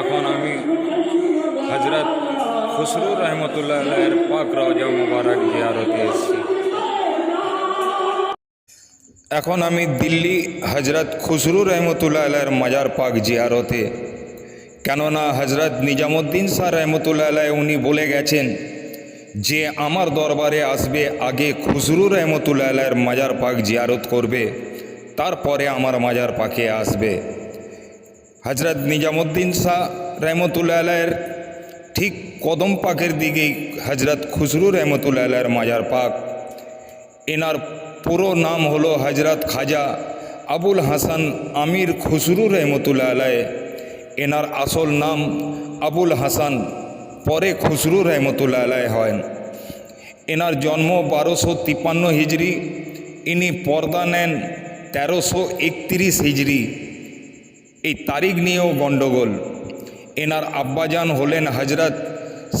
এখন আমি হজরত খুসরু রহমতুল্লাহ আলের পাক রাজা মুবারক জিয়ারতে এসেছি। এখন আমি দিল্লি হজরত খুসরু রহমতুল্লাহ আলের মাজার পাক জিয়ারতে। কেননা হজরত নিজামুদ্দিন শাহ রহমতুল্লাহ আলাই উনি বলে গেছেন যে আমার দরবারে আসবে আগে খুসরু রহমতুল্লাহ আলাইয়ের মাজার পাক জিয়ারত করবে, তারপরে আমার মাজার পাকে আসবে। হজরত নিজামুদ্দিন শাহ রহমতুল্লাহ আলাইয়ের ঠিক কদম পাকের দিকেই হজরত খুসরু রহমতুল্লাহ আলাইয়ের মাজার পাক। এনার পুরো নাম হলো হজরত খাজা আবুল হাসান আমির খুসরু রহমতুল্লাহ আলাই এনার আসল নাম আবুল হাসান, পরে খুসরু রহমতুল্লাহ আলাই হয়। এনার জন্ম বারোশো তিপ্পান্ন হিজড়ি ইনি পর্দা নেন তেরোশো একত্রিশ হিজড়ি এই তারিখ নিয়েও গণ্ডগোল। এনার আব্বাজান হলেন হজরত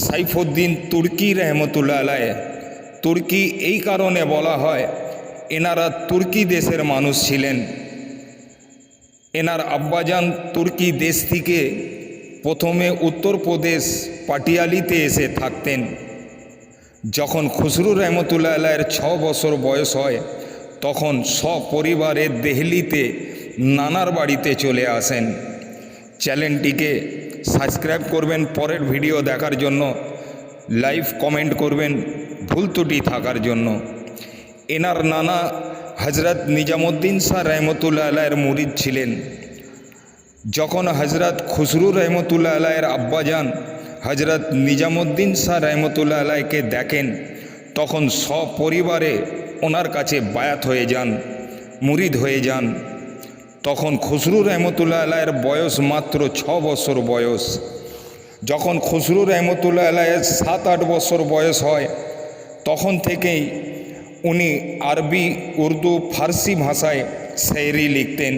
সাইফুদ্দিন তুর্কি রহমতুল্লাহ আলায় তুর্কি এই কারণে বলা হয়, এনারা তুর্কি দেশের মানুষ ছিলেন। এনার আব্বাজান তুর্কি দেশ থেকে প্রথমে উত্তরপ্রদেশ পাটিয়ালিতে এসে থাকতেন। যখন খুসরু রহমতুল্লাহ আলাইয়ের ছ বছর বয়স হয়, তখন সপরিবারে দেহলিতে নানার বাড়িতে চলে আসেন। চ্যানেলটিকে সাবস্ক্রাইব করবেন, পরের ভিডিও দেখার জন্য লাইভ কমেন্ট করবেন ভুল ত্রুটি থাকার জন্য। এনার নানা হজরত নিজামুদ্দিন শাহ রহমতুল্লাহ আলাইয়ের মুরিদ ছিলেন। যখন হজরত খুসরু রহমতুল্লাহ আলাইয়ের আব্বাজান হজরত নিজামুদ্দিন শাহ রহমতুল্লাহ আলাইকে দেখেন, তখন সপরিবারে ওনার কাছে বায়াত হয়ে যান, মুরিদ হয়ে যান। তখন খুসরু রহমতুল্লাহ আলাইয়ের বয়স মাত্র ছ বছর বয়স যখন খুসরু রহমতুল্লাহ আলাইয়ের সাত আট বছর বয়স হয় তখন থেকেই উনি আরবি উর্দু ফার্সি ভাষায় শেরি লিখতেন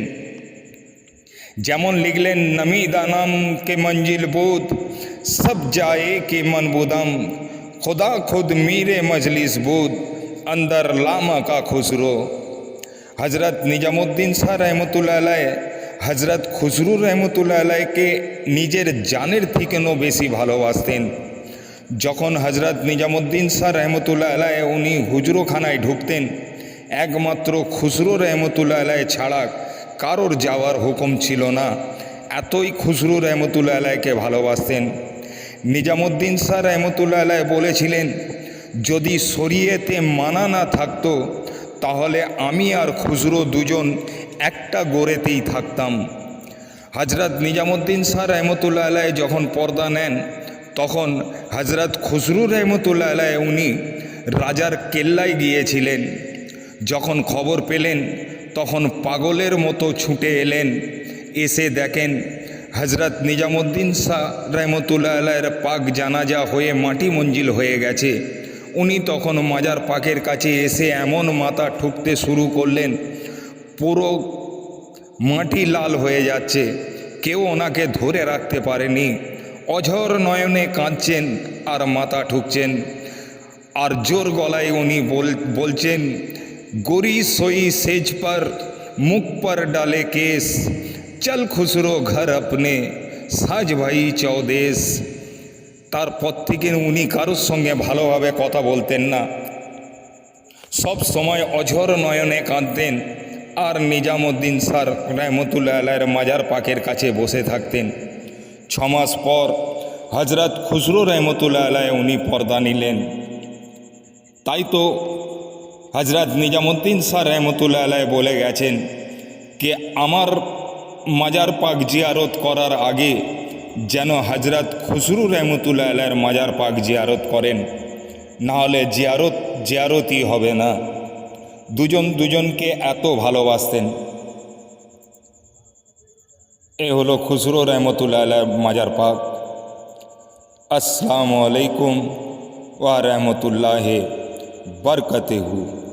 যেমন লিখলেন নমি দানাম কে মঞ্জিল বুদ সব জায়ে কে মনবুদম খুদা খুদ মীরে মজলিস বুদ अंदर लामा का खुसरो হজরত নিজামুদ্দিন শাহ রহমতুল্লা আলাই হজরত খুসরুর রহমতুল্লাহ আলাইকে নিজের জানের থেকেও বেশি ভালোবাসতেন। যখন হজরত নিজামুদ্দিন শাহ রহমতুল্লাহ আলাই উনি হুজরোখানায় ঢুকতেন, একমাত্র খুসরু রহমতুল্লাহ আলাই ছাড়া কারোর যাওয়ার হুকুম ছিল না। এতই খুসরু রহমতুল্লাহ আলাইকে ভালোবাসতেন। নিজামুদ্দিন শাহ রহমতুল্লাহ আলাই বলেছিলেন, যদি শরীয়তে মানা না থাকতো তাহলে আমি আর খুচরো দুজন একটা গোড়েতেই থাকতাম। হজরত নিজামুদ্দিন শাহ রহমতুল্লাহ আলাই যখন পর্দা নেন, তখন হজরত খুসরু রহমতুল্লাহ আলাই উনি রাজার কেল্লায় গিয়েছিলেন। যখন খবর পেলেন, তখন পাগলের মতো ছুটে এলেন। এসে দেখেন হজরত নিজামুদ্দিন শাহ রহমতুল্লাহ আলাইয়ের পাক জানাজা হয়ে মাটি মঞ্জিল হয়ে গেছে। উনি তখন মাজার পাকের কাছে এসে এমন মাথা ঠুকতে শুরু করলেন, পুরো মাটি লাল হয়ে যাচ্ছে, কেউ ওনাকে ধরে রাখতে পারেনি। অঝর নয়নে কাঁদছেন আর মাথা ঠুকছেন। আর জোর গলায় উনি বলছেন, গরি সই সেজ পর, মুখ পর ডালে কেস চল খুসরো ঘর আপনে, সাজ ভাই চৌদেশ। তারপর থেকে উনি কারোর সঙ্গে ভালোভাবে কথা বলতেন না। সব সময় অঝর নয়নে কাঁদতেন আর নিজামুদ্দিন স্যার রহমতুল্লাহ মাজার পাকের কাছে বসে থাকতেন। ছমাস পর হজরত খুসরো রহমতুল্লাহ আলাই উনি পর্দা নিলেন। তাই তো হজরত নিজামুদ্দিন স্যার রহমতুল্লাহ আলাই বলে গেছেন যে, আমার মাজার পাক জিয়ারত করার আগে যেন হজরত খুসরু রহমতুল্লাহ আলাইয়ের মাজার পাক জিয়ারত করেন। নাহলে জিয়ারত, জিয়ারতই হবে না। দুজন দুজনকে এত ভালোবাসতেন। এ হলো খুসরু রহমতুল্লাহ আলাইয়ের মাজার পাক। আসসালামু আলাইকুম ওয়া রহমতুল্লাহ বরকতেহু।